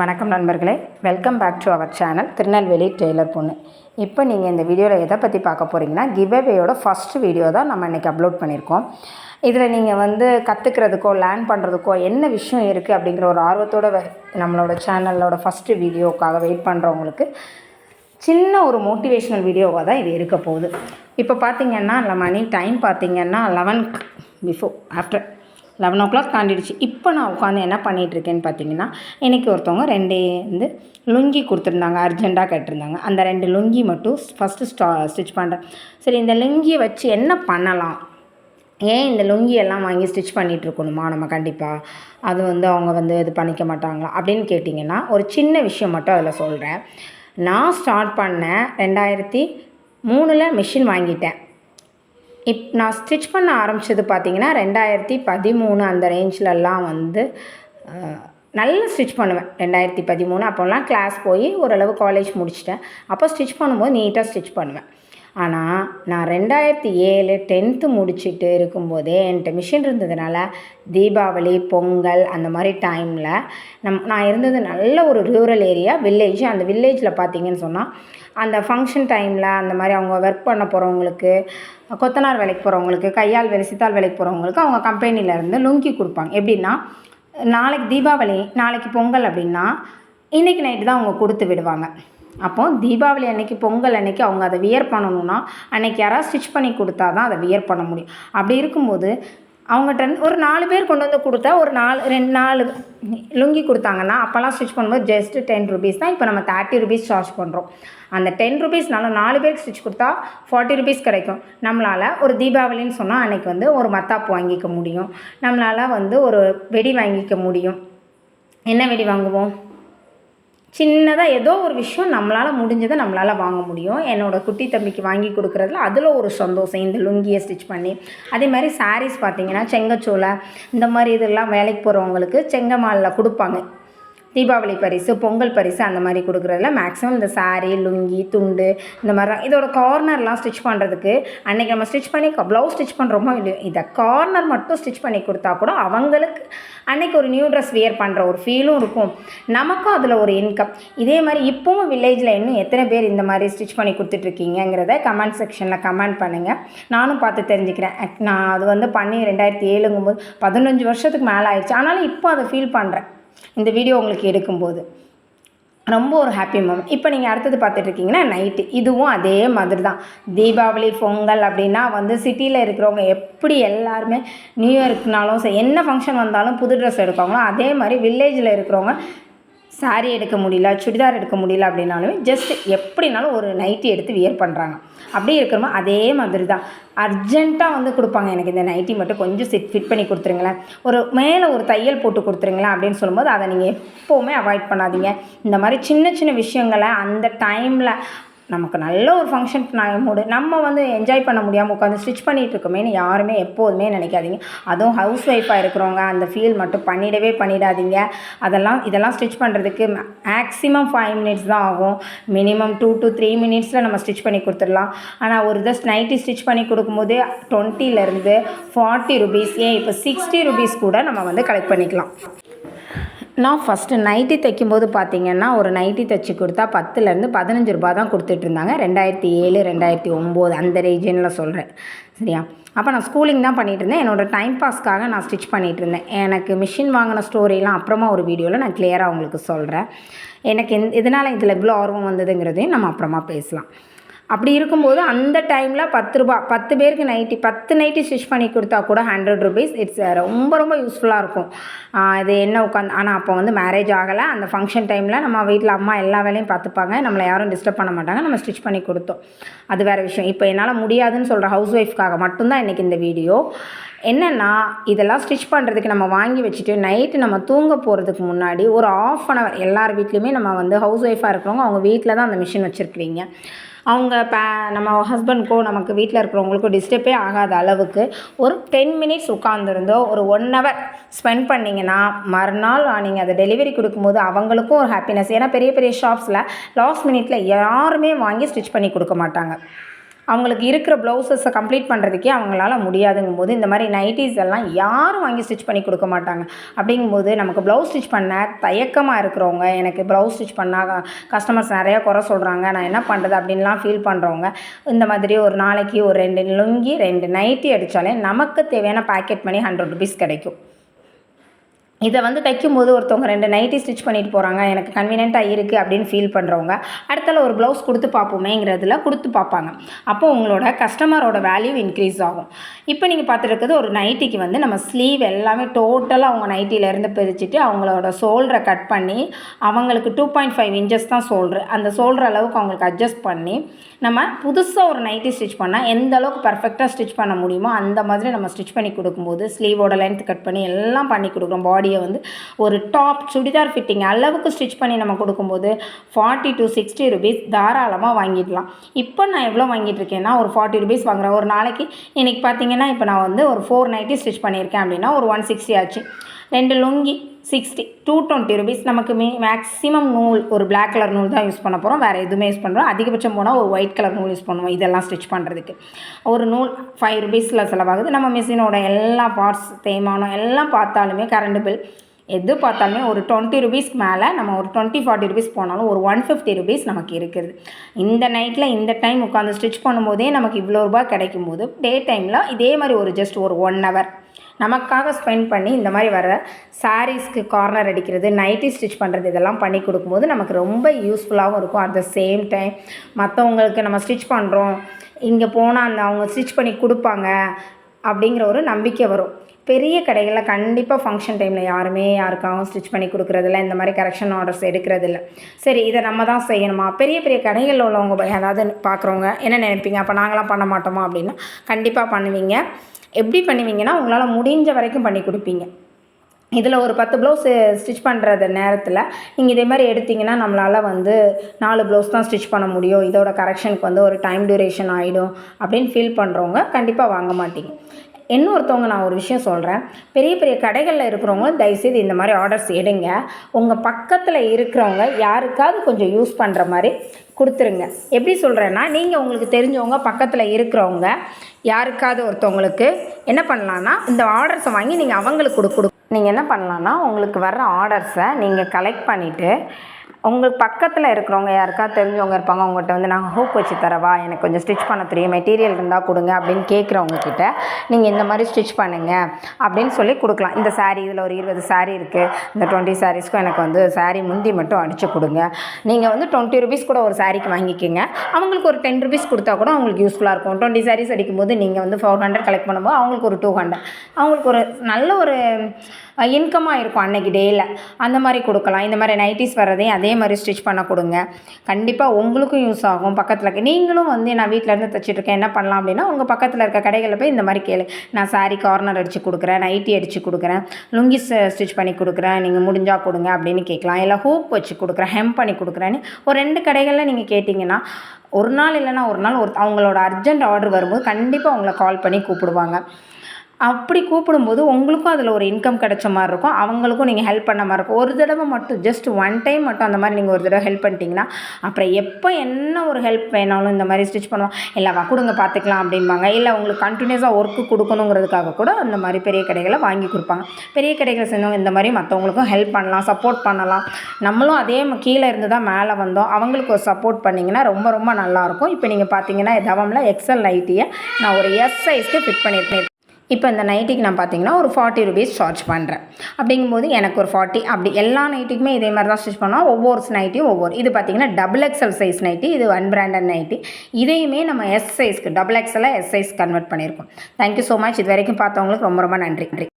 வணக்கம் நண்பர்களே. Welcome back to our channel Tirunelveli tailor பொண்ணு. இப்போ நீங்கள் இந்த வீடியோவில் எதை பற்றி பார்க்க போகிறீங்கன்னா கிவ்அவேயோட ஃபஸ்ட் வீடியோ தான் நம்ம இன்றைக்கி அப்லோட் பண்ணியிருக்கோம். இதில் நீங்கள் வந்து கற்றுக்கிறதுக்கோ லேர்ன் பண்ணுறதுக்கோ என்ன விஷயம் இருக்குது அப்படிங்கிற ஒரு ஆர்வத்தோட நம்மளோட சேனலோட ஃபஸ்ட்டு வீடியோக்காக வெயிட் பண்ணுறவங்களுக்கு சின்ன ஒரு மோட்டிவேஷ்னல் வீடியோவாக தான் இது இருக்க போகுது. இப்போ பார்த்தீங்கன்னா மணி டைம் பார்த்தீங்கன்னா eleven before after eleven o'clock தாண்டிடுச்சு. இப்போ நான் உட்காந்து என்ன பண்ணிகிட்ருக்கேன்னு பார்த்தீங்கன்னா எனக்கு ஒருத்தவங்க ரெண்டு வந்து லுங்கி கொடுத்துருந்தாங்க அர்ஜெண்ட்டாக கேட்டிருந்தாங்க. அந்த ரெண்டு லுங்கி மட்டும் ஃபஸ்ட்டு ஸ்டா ஸ்டிச் பண்ணுறேன் சரி இந்த லுங்கியை வச்சு என்ன பண்ணலாம்? ஏன் இந்த லுங்கியெல்லாம் வாங்கி ஸ்டிச் பண்ணிகிட்ருக்கணுமா நம்ம கண்டிப்பாக அது வந்து அவங்க வந்து இது பண்ணிக்க மாட்டாங்களா? அப்படின்னு கேட்டிங்கன்னா ஒரு சின்ன விஷயம் மட்டும் அதில் சொல்கிறேன். நான் ஸ்டார்ட் பண்ணேன் ரெண்டாயிரத்தி மூணில் மிஷின் வாங்கிட்டேன். இப் நான் ஸ்டிச் பண்ண ஆரம்பிச்சது பார்த்தீங்கன்னா ரெண்டாயிரத்தி பதிமூணு அந்த ரேஞ்சிலலாம் வந்து நல்லா ஸ்டிச் பண்ணுவேன். ரெண்டாயிரத்தி பதிமூணு அப்போல்லாம் கிளாஸ் போய் ஓரளவு காலேஜ் முடிச்சிட்டேன். அப்போ ஸ்டிச் பண்ணும்போது நீட்டாக ஸ்டிச் பண்ணுவேன். ஆனால் நான் ரெண்டாயிரத்தி ஏழு டென்த்து முடிச்சுட்டு இருக்கும்போதே என்கிட்ட மிஷின் இருந்ததுனால தீபாவளி பொங்கல் அந்த மாதிரி டைமில் நம் நான் இருந்தது நல்ல ஒரு ரூரல் ஏரியா வில்லேஜ் அந்த வில்லேஜில் பார்த்தீங்கன்னு சொன்னால் அந்த ஃபங்க்ஷன் டைமில் அந்த மாதிரி அவங்க ஒர்க் பண்ண போகிறவங்களுக்கு கொத்தனார் வேலைக்கு போகிறவங்களுக்கு கையால் வேலை சித்தால் வேலைக்கு போகிறவங்களுக்கு அவங்க கம்பெனியிலேருந்து லுங்கி கொடுப்பாங்க. எப்படின்னா நாளைக்கு தீபாவளி நாளைக்கு பொங்கல் அப்படின்னா இன்றைக்கி நைட்டு தான் அவங்க கொடுத்து விடுவாங்க. அப்போ தீபாவளி அன்னைக்கு பொங்கல் அன்னைக்கு அவங்க அதை வியர் பண்ணணும்னா அன்னைக்கு யாராவது ஸ்டிச் பண்ணி கொடுத்தா தான் அதை வியர் பண்ண முடியும். அப்படி இருக்கும்போது அவங்ககிட்ட ஒரு நாலு பேர் கொண்டு வந்து கொடுத்தா ஒரு நாலு ரெண்டு நாலு லுங்கி கொடுத்தாங்கன்னா அப்போல்லாம் ஸ்டிச் பண்ணும்போது ஜஸ்ட்டு டென் ருபீஸ் தான். இப்போ நம்ம தேர்ட்டி ருபீஸ் சார்ஜ் பண்ணுறோம் அந்த டென் ருபீஸ்னால நாலு பேருக்கு ஸ்டிச் கொடுத்தா ஃபார்ட்டி ருபீஸ் கிடைக்கும். நம்மளால் ஒரு தீபாவளின்னு சொன்னால் அன்னைக்கு வந்து ஒரு மத்தாப்பு வாங்கிக்க முடியும். நம்மளால் வந்து ஒரு வெடி வாங்கிக்க முடியும். என்ன வெடி வாங்குவோம்? சின்னதாக ஏதோ ஒரு விஷயம் நம்மளால் முடிஞ்சதை நம்மளால் வாங்க முடியும். என்னோடய குட்டி தம்பிக்கு வாங்கி கொடுக்குறதுல அதில் ஒரு சந்தோஷம். இந்த லுங்கியை ஸ்டிச் பண்ணி. அதே மாதிரி சாரீஸ் பார்த்தீங்கன்னா செங்கச்சோலை இந்த மாதிரி இதெல்லாம் வேலைக்கு போகிறவங்களுக்கு செங்கமாலில் கொடுப்பாங்க. தீபாவளி பரிசு பொங்கல் பரிசு அந்த மாதிரி கொடுக்குறதுல மேக்ஸிமம் இந்த சாரீ லுங்கி துண்டு இந்த மாதிரி தான். இதோட கார்னர்லாம் ஸ்டிச் பண்ணுறதுக்கு அன்றைக்கி நம்ம ஸ்டிச் பண்ணி ப்ளவுஸ் ஸ்டிச் பண்ணுறோமோ இல்லையோ இதை கார்னர் மட்டும் ஸ்டிச் பண்ணி கொடுத்தா கூட அவங்களுக்கு அன்றைக்கி ஒரு நியூ ட்ரெஸ் வியர் பண்ணுற ஒரு ஃபீலும் இருக்கும். நமக்கும் அதில் ஒரு இன்கம் இதே மாதிரி இப்போவும் வில்லேஜில் இன்னும் எத்தனை பேர் இந்த மாதிரி ஸ்டிச் பண்ணி கொடுத்துட்ருக்கீங்கிறத கமெண்ட் செக்ஷனில் கமெண்ட் பண்ணுங்கள் நானும் பார்த்து தெரிஞ்சுக்கிறேன். நான் அது வந்து பண்ணி ரெண்டாயிரத்தி ஏழுங்கும்போது பதினஞ்சு வருஷத்துக்கு மேலே ஆயிடுச்சு. ஆனாலும் இப்போ அதை ஃபீல் பண்ணுறேன் இந்த வீடியோ உங்களுக்கு எடுக்கும்போது. ரொம்ப ஒரு ஹாப்பி மூமெண்ட் இப்போ நீங்கள் அடுத்தது பார்த்துட்டு இருக்கீங்கன்னா நைட்டு இதுவும் அதே மாதிரி தான் தீபாவளி பொங்கல் அப்படின்னா வந்து சிட்டியில் இருக்கிறவங்க எப்படி எல்லாருமே நியூ இயர்க்குனாலும் சரி என்ன ஃபங்க்ஷன் வந்தாலும் புது ட்ரெஸ் எடுப்பாங்களோ அதே மாதிரி வில்லேஜில் இருக்கிறவங்க saree எடுக்க முடியல சுடிதார் எடுக்க முடியல அப்படின்னாலுமே ஜஸ்ட் எப்படினாலும் ஒரு நைட்டி எடுத்து வியர் பண்ணுறாங்க அப்படி இருக்கிறோமோ அதே மாதிரி தான் அர்ஜெண்ட்டாக வந்து கொடுப்பாங்க. எனக்கு இந்த நைட்டி மட்டும் கொஞ்சம் செட் ஃபிட் பண்ணி கொடுத்துருங்களேன். ஒரு மேலே ஒரு தையல் போட்டு கொடுத்துருங்களேன் அப்படின்னு சொல்லும்போது அதை நீங்கள் எப்போவுமே அவாய்ட் பண்ணாதீங்க. இந்த மாதிரி சின்ன சின்ன விஷயங்களை அந்த டைமில் நமக்கு நல்ல ஒரு ஃபங்க்ஷன் மூடு நம்ம வந்து என்ஜாய் பண்ண முடியாமல் உட்காந்து ஸ்டிச் பண்ணிகிட்டு இருக்கோமேனு யாருமே எப்போதுமே நினைக்காதீங்க. அதுவும் ஹவுஸ் ஒய்ஃபாக இருக்கிறவங்க அந்த ஃபீல் மட்டும் பண்ணிடவே பண்ணிடாதீங்க. அதெல்லாம் இதெல்லாம் ஸ்டிச் பண்ணுறதுக்கு மேக்ஸிமம் ஃபைவ் மினிட்ஸ் தான் ஆகும். மினிமம் டூ டு த்ரீ மினிட்ஸில் நம்ம ஸ்டிச் பண்ணி கொடுத்துடலாம். ஆனால் ஒரு ஜஸ்ட் நைட்டி ஸ்டிச் பண்ணி கொடுக்கும்போது டுவெண்ட்டிலேருந்து ஃபார்ட்டி ருபீஸ் ஏன் இப்போ சிக்ஸ்டி ருபீஸ் கூட நம்ம வந்து கலெக்ட் பண்ணிக்கலாம். நான் ஃபஸ்ட்டு நைட்டி தைக்கும்போது பார்த்தீங்கன்னா ஒரு நைட்டி தைச்சி கொடுத்தா பத்துலேருந்து பதினஞ்சு ரூபா தான் கொடுத்துட்ருந்தாங்க ரெண்டாயிரத்தி ஏழு ரெண்டாயிரத்தி ஒம்பது அந்த ரீஜனில் சொல்கிறேன் சரியா? அப்போ நான் ஸ்கூலிங் தான் பண்ணிகிட்டு இருந்தேன். என்னோட டைம் பாஸ்க்காக நான் ஸ்டிச் பண்ணிகிட்டு இருந்தேன். எனக்கு மிஷின் வாங்கின ஸ்டோரிலாம் அப்புறமா ஒரு வீடியோவில் நான் கிளியராக உங்களுக்கு சொல்கிறேன் எனக்கு எந் இதனால் இதில் இவ்வளோ ஆர்வம் வந்ததுங்கிறதையும் நம்ம அப்புறமா பேசலாம். அப்படி இருக்கும்போது அந்த டைமில் பத்து ரூபா பத்து பேருக்கு நைட்டி பத்து நைட்டி ஸ்டிச் பண்ணி கொடுத்தா கூட ஹண்ட்ரட் ருபீஸ் இட்ஸ் ரொம்ப ரொம்ப யூஸ்ஃபுல்லாக இருக்கும். இது என்ன உட்காந்து ஆனால் அப்போ வந்து மேரேஜ் ஆகலை. அந்த ஃபங்க்ஷன் டைமில் நம்ம வீட்டில் அம்மா எல்லா வேலையும் பார்த்துப்பாங்க நம்மளை யாரும் டிஸ்டர்ப் பண்ண மாட்டாங்க. நம்ம ஸ்டிச் பண்ணி கொடுத்தோம். அது வேறு விஷயம். இப்போ என்னால் முடியாதுன்னு சொல்கிற ஹவுஸ் ஒய்ஃப்காக மட்டும்தான் இன்றைக்கி இந்த வீடியோ என்னென்னா இதெல்லாம் ஸ்டிச் பண்ணுறதுக்கு நம்ம வாங்கி வச்சுட்டு நைட்டு நம்ம தூங்க போகிறதுக்கு முன்னாடி ஒரு ஆஃப் அன் அவர் எல்லார் வீட்லேயுமே நம்ம வந்து ஹவுஸ் ஒய்ஃபாக இருக்கிறவங்க அவங்க வீட்டில் தான் அந்த மிஷின் வச்சுருக்கிறீங்க. அவங்க பே நம்ம ஹஸ்பண்ட்க்கோ நமக்கு வீட்டில் இருக்கிறவங்களுக்கோ டிஸ்டர்பே ஆகாத அளவுக்கு ஒரு டென் மினிட்ஸ் உட்காந்துருந்தோ ஒரு ஒன் ஹவர் ஸ்பெண்ட் பண்ணிங்கன்னா மறுநாள் நீங்கள் அதை டெலிவரி கொடுக்கும்போது அவங்களுக்கும் ஒரு ஹாப்பினஸ் ஏன்னா பெரிய பெரிய ஷாப்ஸில் லாஸ்ட் மினிட்ல யாருமே வாங்கி ஸ்டிச் பண்ணி கொடுக்க மாட்டாங்க. அவங்களுக்கு இருக்கிற ப்ளவுசஸை கம்ப்ளீட் பண்ணுறதுக்கே அவங்களால முடியாதுங்கும் போது இந்த மாதிரி நைட்டிஸ் எல்லாம் யாரும் வாங்கி ஸ்டிச் பண்ணி கொடுக்க மாட்டாங்க. அப்படிங்கும்போது நமக்கு ப்ளவுஸ் ஸ்டிச் பண்ண தயக்கமாக இருக்கிறவங்க எனக்கு ப்ளவுஸ் ஸ்டிச் பண்ணால் கஸ்டமர்ஸ் நிறையா குறை சொல்கிறாங்க நான் என்ன பண்ணுறது அப்படின்லாம் ஃபீல் பண்ணுறவங்க இந்த மாதிரி ஒரு நாளைக்கு ஒரு ரெண்டு லுங்கி ரெண்டு நைட்டி அடித்தாலே நமக்கு தேவையான பேக்கெட் மணி ஹண்ட்ரட் ருபீஸ் கிடைக்கும். இதை வந்து தைக்கும்போது ஒருத்தவங்க ரெண்டு நைட்டி ஸ்டிச் பண்ணிட்டு போகிறாங்க எனக்கு கன்வீனியண்ட்டாக இருக்குது அப்படின்னு ஃபீல் பண்ணுறவங்க அடுத்தால ஒரு ப்ளவுஸ் கொடுத்து பார்ப்போமேங்கிறதுல கொடுத்து பார்ப்பாங்க. அப்போ உங்களோட கஸ்டமரோட வேல்யூ இன்க்ரீஸ் ஆகும். இப்போ நீங்கள் பார்த்துருக்கிறது ஒரு நைட்டிக்கு வந்து நம்ம ஸ்லீவ் எல்லாமே டோட்டலாக அவங்க நைட்டிலேருந்து பிரிச்சுட்டு அவங்களோட சோல்டரை கட் பண்ணி அவங்களுக்கு டூ பாயிண்ட் ஃபைவ் இன்ச்சஸ் தான் சோல்ட்ரு அந்த சோல்டர் அளவுக்கு அவங்களுக்கு அட்ஜஸ்ட் பண்ணி நம்ம புதுசாக ஒரு நைட்டி ஸ்டிச் பண்ணால் எந்த அளவுக்கு பர்ஃபெக்டாக ஸ்டிச் பண்ண முடியுமோ அந்த மாதிரி நம்ம ஸ்டிச் பண்ணி கொடுக்கும்போது ஸ்லீவோட லென்த் கட் பண்ணி எல்லாம் பண்ணி கொடுக்குறோம். பாடி சாரியை வந்து ஒரு டாப் சுடிதார் ஃபிட்டிங் அளவுக்கு ஸ்டிச் பண்ணி நம்ம கொடுக்கும்போது ஃபார்ட்டி டு சிக்ஸ்டி ருபீஸ் தாராளமாக வாங்கிடலாம். இப்போ நான் எவ்வளோ வாங்கிட்டு இருக்கேன்னா ஒரு ஃபார்ட்டி ருபீஸ் வாங்குகிறேன் ஒரு நாளைக்கு இன்றைக்கி பார்த்தீங்கன்னா இப்போ நான் வந்து ஒரு ஃபோர் நைட்டி ஸ்டிச் பண்ணியிருக்கேன் அப்படின்னா ஒரு ஒன் சிக்ஸ்டி ஆச்சு. ரெண்டு lungi sixty two twenty rupees நமக்கு மே மேக்ஸிமம் நூல் ஒரு பிளாக் கலர் நூல் தான் யூஸ் பண்ண போகிறோம் வேறு எதுவுமே யூஸ் பண்ணுறோம் அதிகபட்சம் போனால் ஒரு ஒயிட் கலர் நூல் யூஸ் பண்ணுவோம். இதெல்லாம் ஸ்டிச் பண்ணுறதுக்கு ஒரு நூல் ஃபைவ் ருபீஸில் செலவாகுது. நம்ம மிஷினோட எல்லா பார்ட்ஸ் தேய்மானம் எல்லாம் பார்த்தாலுமே கரண்ட் பில் எது பார்த்தாலுமே ஒரு டுவெண்ட்டி ருபீஸ்க்கு மேலே நம்ம ஒரு டுவெண்ட்டி ஃபார்ட்டி ருபீஸ் போனாலும் ஒரு ஒன் ஃபிஃப்டி ருபீஸ் நமக்கு இருக்குது. இந்த நைட்டில் இந்த டைம் உட்காந்து ஸ்டிச் பண்ணும்போதே நமக்கு இவ்வளோ ரூபாய் கிடைக்கும் போது டே டைமில் இதே மாதிரி ஒரு ஜஸ்ட் ஒரு ஒன் ஹவர் நமக்காக ஸ்பெண்ட் பண்ணி இந்த மாதிரி வர சாரீஸ்க்கு கார்னர் அடிக்கிறது நைட்டி ஸ்டிச் பண்ணுறது இதெல்லாம் பண்ணி கொடுக்கும்போது நமக்கு ரொம்ப யூஸ்ஃபுல்லாகவும் இருக்கும். அட் த சேம் டைம் மற்றவங்களுக்கு நம்ம ஸ்டிச் பண்ணுறோம் இங்கே போனால் அந்த அவங்க ஸ்டிச் பண்ணி கொடுப்பாங்க அப்படிங்கிற ஒரு நம்பிக்கை வரும். பெரிய கடைகளில் கண்டிப்பாக ஃபங்க்ஷன் டைமில் யாருமே யாருக்காகவும் ஸ்டிச் பண்ணி கொடுக்குறதில்ல. இந்த மாதிரி கரெக்ஷன் ஆர்டர்ஸ் எடுக்கிறதில்ல. சரி இதை நம்ம தான் செய்யணுமா? பெரிய பெரிய கடைகளில் உள்ளவங்க அதாவது பார்க்குறவங்க என்ன நினைப்பீங்க? அப்போ நாங்களாம் பண்ண மாட்டோமா அப்படின்னா கண்டிப்பாக பண்ணுவீங்க. எப்படி பண்ணுவீங்கன்னா உங்களால் முடிஞ்ச வரைக்கும் பண்ணி கொடுப்பீங்க. இதில் ஒரு பத்து ப்ளவுஸ் ஸ்டிச் பண்ணுறது நேரத்தில் நீங்கள் இதே மாதிரி எடுத்திங்கன்னா நம்மளால் வந்து நாலு ப்ளவுஸ் தான் ஸ்டிச் பண்ண முடியும். இதோட கரெக்ஷனுக்கு வந்து ஒரு டைம் டியூரேஷன் ஆகிடும் அப்படின்னு ஃபீல் பண்ணுறவங்க கண்டிப்பாக வாங்க மாட்டீங்க. இன்னொருத்தவங்க நான் ஒரு விஷயம் சொல்கிறேன் பெரிய பெரிய கடைகளில் இருக்கிறவங்க தயவுசெய்து இந்த மாதிரி ஆர்டர்ஸ் எடுங்க. உங்கள் பக்கத்தில் இருக்கிறவங்க யாருக்காவது கொஞ்சம் யூஸ் பண்ணுற மாதிரி கொடுத்துருங்க. எப்படி சொல்கிறேன்னா நீங்கள் உங்களுக்கு தெரிஞ்சவங்க பக்கத்தில் இருக்கிறவங்க யாருக்காவது ஒருத்தவங்களுக்கு என்ன பண்ணலான்னா இந்த ஆர்டர்ஸை வாங்கி நீங்கள் அவங்களுக்கு கொடு கொடு. நீங்கள் என்ன பண்ணலான்னா உங்களுக்கு வர்ற ஆர்டர்ஸை நீங்கள் கலெக்ட் பண்ணிவிட்டு உங்களுக்கு பக்கத்தில் இருக்கிறவங்க யாருக்காவது தெரிஞ்சவங்க இருப்பாங்க அவங்ககிட்ட வந்து நாங்கள் ஹூக் வச்சு தரவா? எனக்கு கொஞ்சம் ஸ்டிச் பண்ண தெரியும் மெட்டீரியல் இருந்தால் கொடுங்க அப்படின்னு கேட்குறவங்க கிட்ட நீங்கள் இந்த மாதிரி ஸ்டிச் பண்ணுங்கள் அப்படின்னு சொல்லி கொடுக்கலாம். இந்த சாரீ இதில் ஒரு இருபது சாரீ இருக்குது இந்த டுவெண்ட்டி சாரீஸ்க்கும் எனக்கு வந்து சாரீ முந்தி மட்டும் அடித்து கொடுங்க. நீங்கள் வந்து டுவெண்ட்டி ருபீஸ் கூட ஒரு சாரீக்கு வாங்கிக்கோங்க. அவங்களுக்கு ஒரு டென் ருபீஸ் கொடுத்தா கூட அவங்களுக்கு யூஸ்ஃபுல்லாக இருக்கும். டுவெண்ட்டி சாரீஸ் அடிக்கும்போது நீங்கள் வந்து ஃபோர் ஹண்ட்ரட் கலெக்ட் பண்ணும்போது அவங்களுக்கு ஒரு டூ ஹண்ட்ரட் அவங்களுக்கு ஒரு நல்ல ஒரு இன்கமாக இருக்கும் அன்னைக்கு டேயில் அந்த மாதிரி கொடுக்கலாம். இந்த மாதிரி நைட்டிஸ் வர்றதையும் அதே மாதிரி ஸ்டிச் பண்ண கொடுங்க. கண்டிப்பாக உங்களுக்கும் யூஸ் ஆகும். பக்கத்தில் இருக்க நீங்களும் வந்து நான் வீட்டில் இருந்து தைச்சிட்டு இருக்கேன். என்ன பண்ணலாம் அப்படின்னா உங்கள் பக்கத்தில் இருக்க கடைகளில் போய் இந்த மாதிரி கேளு. நான் சாரீ கார்னர் அடித்து கொடுக்குறேன். நைட்டி அடித்து கொடுக்குறேன். லுங்கிஸ் ஸ்டிச் பண்ணி கொடுக்குறேன். நீங்கள் முடிஞ்சால் கொடுங்க அப்படின்னு கேட்கலாம். இல்லை ஹூப் வச்சு கொடுக்குறேன். ஹெம் பண்ணி கொடுக்குறேன்னு ஒரு ரெண்டு கடைகளில் நீங்கள் கேட்டிங்கன்னா ஒரு நாள் இல்லைன்னா ஒரு நாள் ஒரு அவங்களோட அர்ஜென்ட் ஆர்டர் வரும்போது கண்டிப்பாக உங்களை கால் பண்ணி கூப்பிடுவாங்க. அப்படி கூப்பிடும்போது உங்களுக்கும் அதில் ஒரு இன்கம் கிடைச்ச மாதிரி இருக்கும். அவங்களுக்கும் நீங்கள் ஹெல்ப் பண்ண மாதிரி இருக்கும். ஒரு தடவை மட்டும் ஜஸ்ட் ஒன் டைம் மட்டும் அந்த மாதிரி நீங்கள் ஒரு தடவை ஹெல்ப் பண்ணிட்டீங்கன்னா அப்புறம் எப்போ என்ன ஒரு ஹெல்ப் வேணாலும் இந்த மாதிரி ஸ்டிச் பண்ணுவோம். இல்லைவா கொடுங்க பார்த்துக்கலாம் அப்படிம்பாங்க. இல்லை உங்களுக்கு கண்டினியூஸாக ஒர்க்கு கொடுக்கணுங்கிறதுக்காக கூட அந்த மாதிரி பெரிய கடைகளை வாங்கி கொடுப்பாங்க. பெரிய கடைகளை சேர்ந்தவங்க இந்த மாதிரி மற்றவங்களுக்கும் ஹெல்ப் பண்ணலாம் சப்போர்ட் பண்ணலாம். நம்மளும் அதே கீழே இருந்து தான் மேலே வந்தோம். அவங்களுக்கு ஒரு சப்போர்ட் பண்ணிங்கன்னா ரொம்ப ரொம்ப நல்லாயிருக்கும் இப்போ நீங்கள் பார்த்தீங்கன்னா தவமில் எக்ஸல் நைட்டியை நான் ஒரு எஸ் சைஸ்க்கு ஃபிட் பண்ணியிருக்கேன். இப்போ இந்த நைட்டிக்கு நான் பார்த்தீங்கன்னா ஒரு ஃபார்ட்டி ருபீஸ் சார்ஜ் பண்ணுறேன் அப்படிங்கும்போது எனக்கு ஒரு ஃபார்ட்டி அப்படி எல்லா நைட்டுக்குமே இதே மாதிரி தான் ஸ்டிச் பண்ணோம் ஒவ்வொரு நைட்டியும் ஒவ்வொரு. இது பார்த்தீங்கன்னா டபுள் எக்ஸல் சைஸ் நைட்டி இது அன்பிராண்டட் நைட்டி இதையுமே நம்ம எஸ் சைஸ்க்கு டபுள் எக்ஸலாக எஸ் சைஸ் கன்வெர்ட் பண்ணியிருக்கோம். தேங்க்யூ ஸோ மச் இது வரைக்கும் பார்த்தவங்களுக்கு ரொம்ப ரொம்ப நன்றி.